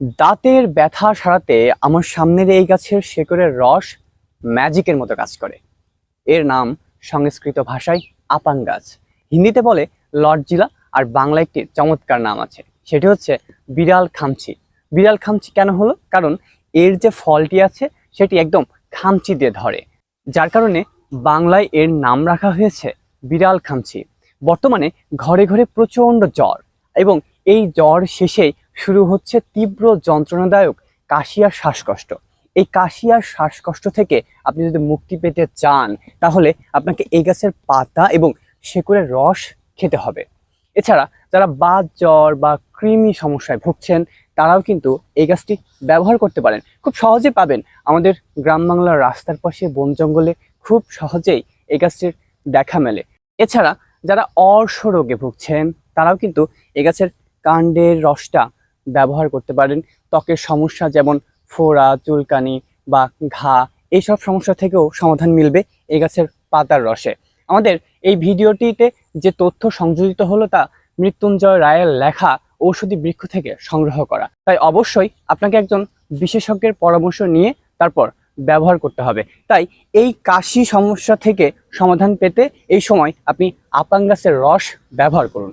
দাঁতের ব্যথা সারাতে আমার সামনের এই গাছের শেকড়ের রস ম্যাজিকের মতো কাজ করে। এর নাম সংস্কৃত ভাষায় আপাং গাছ। হিন্দিতে বলে লটজিলা আর বাংলা একটি চমৎকার নাম আছে। সেটি হচ্ছে বিড়াল খামচি। বিড়াল খামচি কেন হলো? কারণ এর যে ফলটি আছে সেটি একদম খামচি দিয়ে ধরে। যার কারণে বাংলায় এর নাম রাখা হয়েছে বিড়াল খামচি। বর্তমানে ঘরে ঘরে প্রচণ্ড জ্বর এবং এই জ্বর শেষেই শুরু হচ্ছে তীব্র যন্ত্রণাদায়ক কাশি আর শ্বাসকষ্ট। এই কাশি আর শ্বাসকষ্ট থেকে আপনি যদি মুক্তি পেতে চান, তাহলে আপনাকে এই গাছের পাতা এবং শেকড়ের রস খেতে হবে। এছাড়া যারা বাত, জ্বর বা কৃমি সমস্যায় ভুগছেন, তারাও কিন্তু এই গাছটি ব্যবহার করতে পারেন। খুব সহজে পাবেন। আমাদের গ্রাম বাংলার রাস্তার পাশে বন জঙ্গলে খুব সহজেই এই গাছটির দেখা মেলে। এছাড়া যারা অর্শ রোগে ভুগছেন, তারাও কিন্তু এই গাছের কাণ্ডের রসটা ব্যবহার করতে পারেন। ত্বকের সমস্যা যেমন ফোড়া, চুলকানি বা ঘা, এইসব সমস্যা থেকেও সমাধান মিলবে এই গাছের পাতার রসে। আমাদের এই ভিডিওটিতে যে তথ্য সংযোজিত হলো তা মৃত্যুঞ্জয় রায়ের লেখা ঔষধি বৃক্ষ থেকে সংগ্রহ করা। তাই অবশ্যই আপনাকে একজন বিশেষজ্ঞের পরামর্শ নিয়ে তারপর ব্যবহার করতে হবে। তাই এই কাশি সমস্যা থেকে সমাধান পেতে এই সময় আপনি আপাং গাছের রস ব্যবহার করুন।